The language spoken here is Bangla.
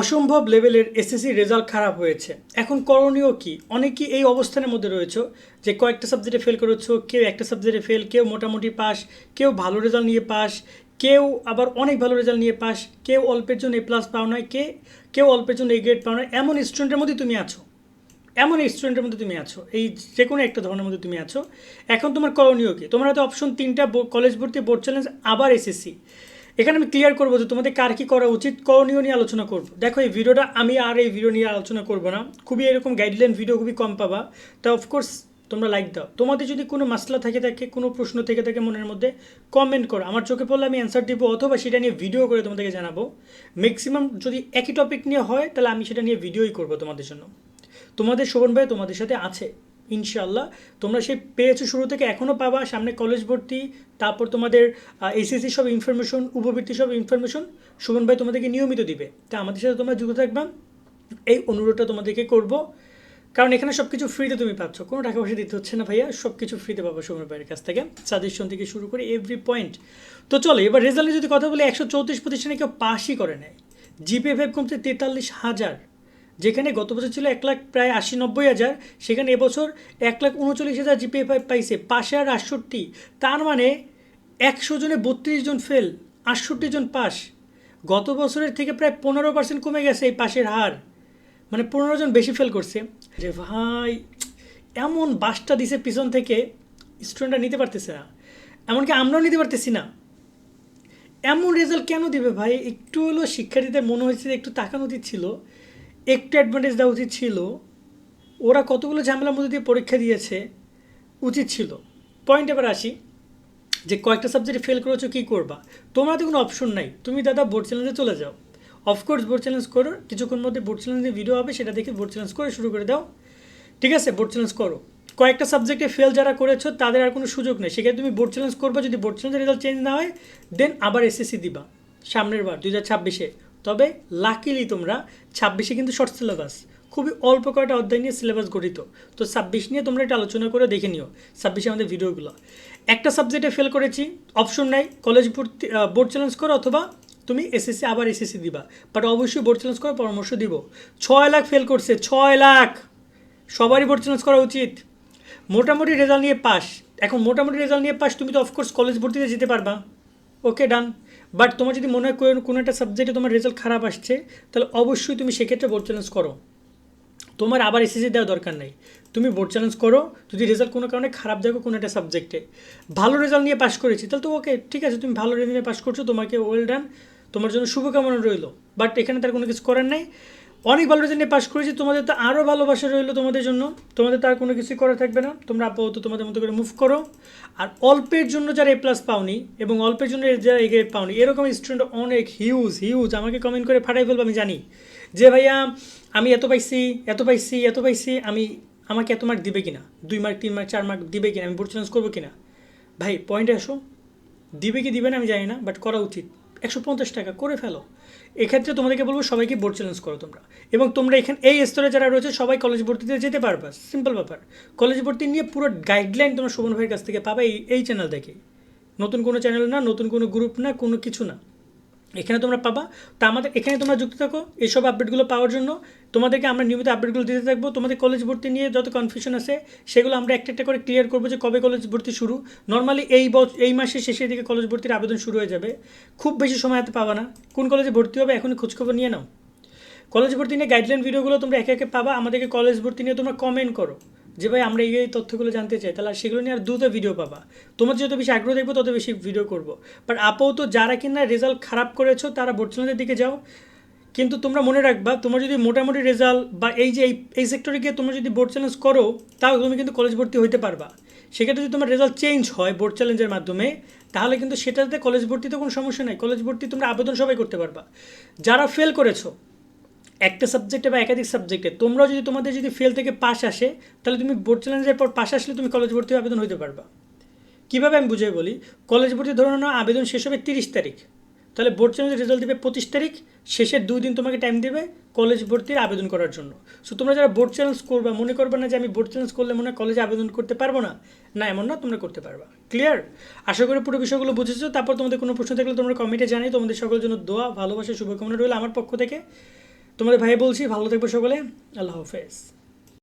অসম্ভব লেভেলের এসএসসি রেজাল্ট খারাপ হয়েছে। এখন করণীয় কি? অনেকেই এই অবস্থানের মধ্যে রয়েছে যে কয়েকটা সাবজেক্টে ফেল করেছ, কেউ একটা সাবজেক্টে ফেল কেউ মোটামুটি পাস কেউ ভালো রেজাল্ট নিয়ে পাস কেউ আবার অনেক ভালো রেজাল্ট নিয়ে পাস কেউ অল্পের জন্য এ প্লাস পাও নয় কে, কেউ অল্পের জন্য এ গ্রেড পাও নয় এমন স্টুডেন্টের মধ্যে তুমি আছো। এমন স্টুডেন্টের মধ্যে তুমি আছো। এই যে কোনো একটা ধরনের মধ্যে তুমি আছো। এখন তোমার করণীয় কি? তোমার হয়তো অপশন তিনটা কলেজ ভর্তি বোর্ড চ্যালেঞ্জ আবার এসএসসি এখানে আমি ক্লিয়ার করব যে তোমাদের কার কী করা উচিত, করণীয় নিয়ে আলোচনা করব। দেখো, এই ভিডিওটা আমি আর এই ভিডিও নিয়ে আলোচনা করব না। খুবই এরকম গাইডলাইন ভিডিও খুবই কম পাবা। তা অফকোর্স তোমরা লাইক দাও। তোমাদের যদি কোনো মাসলা থেকে থাকে, কোনো প্রশ্ন থেকে থাকে মনের মধ্যে কমেন্ট করো। আমার চোখে পড়লে আমি অ্যান্সার দিব, অথবা সেটা নিয়ে ভিডিও করে তোমাদেরকে জানাব। ম্যাক্সিমাম যদি একই টপিক নিয়ে হয়, তাহলে আমি সেটা নিয়ে ভিডিওই করব তোমাদের জন্য। তোমাদের শোভন ভাই তোমাদের সাথে আছে। ইনশাল্লাহ তোমরা সেই পেয়েছ শুরু থেকে এখনও পাবা। সামনে কলেজ ভর্তি, তারপর তোমাদের এসএসসি সব ইনফরমেশন উপবৃত্তি সব ইনফরমেশন সুমন ভাই তোমাদেরকে নিয়মিত দিবে। তা আমাদের সাথে তোমরা যুক্ত থাকবা। এই অনুরোধটা তোমাদেরকে করব। কারণ এখানে সব কিছু ফ্রিতে তুমি পাচ্ছ। কোনো টাকা পয়সা দিতে হচ্ছে না ভাইয়া সব কিছু ফ্রিতে পাবো সুমন ভাইয়ের কাছ থেকে। সাজেশন থেকে শুরু করে এভরি পয়েন্ট তো চলো, এবার রেজাল্টে যদি কথা বলি, একশো চৌত্রিশ প্রতিষ্ঠানে কেউ পাসই করে নেয় জিপিএফএফ কমছে তেতাল্লিশ হাজার। যেখানে গত বছর ছিল এক লাখ প্রায় আশি নব্বই হাজার, সেখানে এবছর এক লাখ উনচল্লিশ হাজার জিপিএফআই পাইছে, পাশে আর আটষট্টি। তার মানে একশো জনে বত্রিশ জন ফেল, আটষট্টি জন পাস। গত বছরের থেকে প্রায় পনেরো পার্সেন্ট কমে গেছে এই পাশের হার। মানে পনেরো জন বেশি ফেল করছে। যে ভাই, এমন বাসটা দিছে পিছন থেকে, স্টুডেন্টরা নিতে পারতেছে না। এমনকি আমরাও নিতে পারতেছি না। এমন রেজাল্ট কেন দিবে ভাই? একটু হলো শিক্ষার্থীদের মনে হয়েছে একটু তাকানো উচিত ছিল। একটু অ্যাডভান্টেজ দেওয়া উচিত ছিল। ওরা কতগুলো ঝামেলার মধ্যে দিয়ে পরীক্ষা দিয়েছে, উচিত ছিল। পয়েন্ট এবার আসি, যে কয়েকটা সাবজেক্টে ফেল করেছ কী করবা? তোমার তো কোনো অপশন নাই। তুমি দাদা বোর্ড চ্যালেঞ্জে চলে যাও। অফকোর্স বোর্ড চ্যালেঞ্জ করো, কিছুক্ষণ মধ্যে বোর্ড চ্যালেঞ্জের ভিডিও হবে, সেটা দেখে বোর্ড চ্যালেঞ্জ করে শুরু করে দাও। ঠিক আছে বোর্ড চ্যালেঞ্জ করো। কয়েকটা সাবজেক্টে ফেল যারা করেছ, তাদের আর কোনো সুযোগ নেই। সেক্ষেত্রে তুমি বোর্ড চ্যালেঞ্জ করবে, যদি বোর্ড চ্যালেঞ্জের রেজাল্ট চেঞ্জ না হয় দেন আবার এসএসসি দিবা। সামনের বার দু হাজার ছাব্বিশে। তবে লাকিলি তোমরা ছাব্বিশে কিন্তু শর্ট সিলেবাস খুবই অল্প কয়টা অধ্যায় নিয়ে সিলেবাস গঠিত। তো ছাব্বিশ নিয়ে তোমরা এটা আলোচনা করে দেখে নিও, ছাব্বিশে আমাদের ভিডিওগুলো একটা সাবজেক্টে ফেল করেছি অপশন নাই কলেজ ভর্তি বোর্ড চ্যালেঞ্জ করো অথবা তুমি এসএসসি আবার এসএসসি দিবা বাট অবশ্যই বোর্ড চ্যালেঞ্জ করার পরামর্শ দিব। ছয় লাখ ফেল করছে, ছয় লাখ! সবারই বোর্ড চ্যালেঞ্জ করা উচিত। মোটামুটি রেজাল্ট নিয়ে পাস এখন মোটামুটি রেজাল্ট নিয়ে পাস তুমি তো অফকোর্স কলেজ ভর্তিতে যেতে পারবা। ওকে ডান বাট তোমার যদি মনে হয় কোনো- একটা সাবজেক্টে তোমার রেজাল্ট খারাপ আসছে, তাহলে অবশ্যই তুমি সেক্ষেত্রে বোর্ড চ্যালেঞ্জ করো। তোমার আবার এসএসসি দেওয়া দরকার নেই। তুমি বোর্ড চ্যালেঞ্জ করো, যদি রেজাল্ট কোনো কারণে খারাপ দেখো কোনো একটা সাবজেক্টে ভালো রেজাল্ট নিয়ে পাশ করেছি, তাহলে তো ওকে ঠিক আছে, তুমি ভালো রেজাল্ট নিয়ে পাশ করছ, তোমাকে ওয়েল ডান তোমার জন্য শুভকামনা রইল। বাট এখানে তার কোনো কিছু করার নেই। অনেক ভালো রেজাল্ট নিয়ে পাস করেছি। তোমাদের তো আরও ভালোবাসা রইল তোমাদের জন্য। তোমাদের তার কোনো কিছুই করা থাকবে না। তোমরা আপাতত তোমাদের মতো করে মুভ করো। আর অল্পের জন্য যারা এ প্লাস পাওনি এবং অল্পের জন্য যারা এ গ্রেড পাওনি, এরকম স্টুডেন্ট অনেক হিউজ হিউজ আমাকে কমেন্ট করে ফাটাই ফেলব, আমি জানি। যে ভাইয়া, আমি এত পাইছি এত পাইছি এত পাইছি, আমি, আমাকে এত মার্ক দিবে কিনা? দুই মার্ক তিন মার্ক চার মার্ক দিবে কিনা? আমি বোর্ড চ্যালেঞ্জ করব কিনা? ভাই পয়েন্টে আসো। দিবে কি, দিবে না, আমি জানি না বাট করা উচিত। একশো পঞ্চাশ টাকা করে ফেলো। এক্ষেত্রে তোমাদেরকে বলব সবাইকে বোর্ড চ্যালেঞ্জ করো তোমরা। এবং তোমরা এখানে, এই স্তরে যারা রয়েছে, সবাই কলেজ ভর্তিতে যেতে পারবা। সিম্পল ব্যাপার। কলেজ ভর্তি নিয়ে পুরো গাইডলাইন তোমরা শোভন ভাইয়ের কাছ থেকে পাবে এই এই চ্যানেল দেখে নতুন কোনো চ্যানেল না, নতুন কোনো গ্রুপ না, কোনো কিছু না। এখানে তোমরা পাবা। তা আমাদের, এখানে তোমরা যুক্ত থাকো এইসব আপডেটগুলো পাওয়ার জন্য। তোমাদেরকে আমরা নিয়মিত আপডেটগুলো দিতে থাকব। তোমাদের কলেজ ভর্তি নিয়ে যত কনফিউশন আছে, সেগুলো আমরা একটা একটা করে ক্লিয়ার করব যে কবে কলেজ ভর্তি শুরু। নর্মালি এই বছ, এই মাসের শেষের দিকে কলেজ ভর্তির আবেদন শুরু হয়ে যাবে। খুব বেশি সময় হাতে পাবা না। কোন কলেজে ভর্তি হবে এখনই খোঁজখবর নিয়ে নাও। কলেজ ভর্তি নিয়ে গাইডলাইন ভিডিওগুলো তোমরা একে একে পাবা। আমাদেরকে কলেজ ভর্তি নিয়ে তোমরা কমেন্ট করো। যে ভাই, আমরা এই তথ্যগুলো জানতে চাই, তাহলে সেগুলো নিয়ে আর দ্রুত ভিডিও পাবা। তোমার যত বেশি আগ্রহ দেখব, তত বেশি ভিডিও করব। বাট আপাতত যারা কিনা রেজাল্ট খারাপ করেছ, তারা চ্যানেলের দিকে যাও। কিন্তু তোমরা মনে রাখবা, তোমার যদি মোটামুটি রেজাল্ট বা এই যে এই এই সেক্টরে গিয়ে তোমরা যদি বোর্ড চ্যালেঞ্জ করো, তাও তুমি কিন্তু কলেজ ভর্তি হইতে পারবা। সেক্ষেত্রে যদি তোমার রেজাল্ট চেঞ্জ হয় বোর্ড চ্যালেঞ্জের মাধ্যমে, তাহলে কিন্তু সেটাতে কলেজ ভর্তিতে কোনো সমস্যা নেই। কলেজ ভর্তি তোমরা আবেদন সবাই করতে পারবা। যারা ফেল করেছ একটা সাবজেক্টে বা একাধিক সাবজেক্টে তোমরাও যদি তোমাদের যদি ফেল থেকে পাশ আসে, তাহলে তুমি বোর্ড চ্যালেঞ্জের পর পাশ আসলে তুমি কলেজ ভর্তি আবেদন হতে পারবা। কীভাবে আমি বুঝিয়ে বলি? কলেজ ভর্তি ধরে নাও আবেদন শেষ হবে তিরিশ তারিখ। তাহলে বোর্ড চ্যালেঞ্জের রেজাল্ট দেবে পঁচিশ তারিখ, শেষের দুই দিন তোমাকে টাইম দেবে কলেজ ভর্তির আবেদন করার জন্য। সো তোমরা যারা বোর্ড চ্যালেঞ্জ করবা, মনে করবে না যে আমি বোর্ড চ্যালেঞ্জ করলে মনে হয় কলেজে আবেদন করতে পারব না। না, এমন না, তোমরা করতে পারবা। ক্লিয়ার আশা করি পুরো বিষয়গুলো বুঝেছ। তারপর তোমাদের কোনো প্রশ্ন থাকলে তোমরা কমেন্টে জানাই তোমাদের সকলের জন্য দোয়া, ভালোবাসা, শুভকামনা রইল আমার পক্ষ থেকে। তোমাদের ভাই বলছি ভালো থাকবে সকলে। আল্লাহ হাফেজ।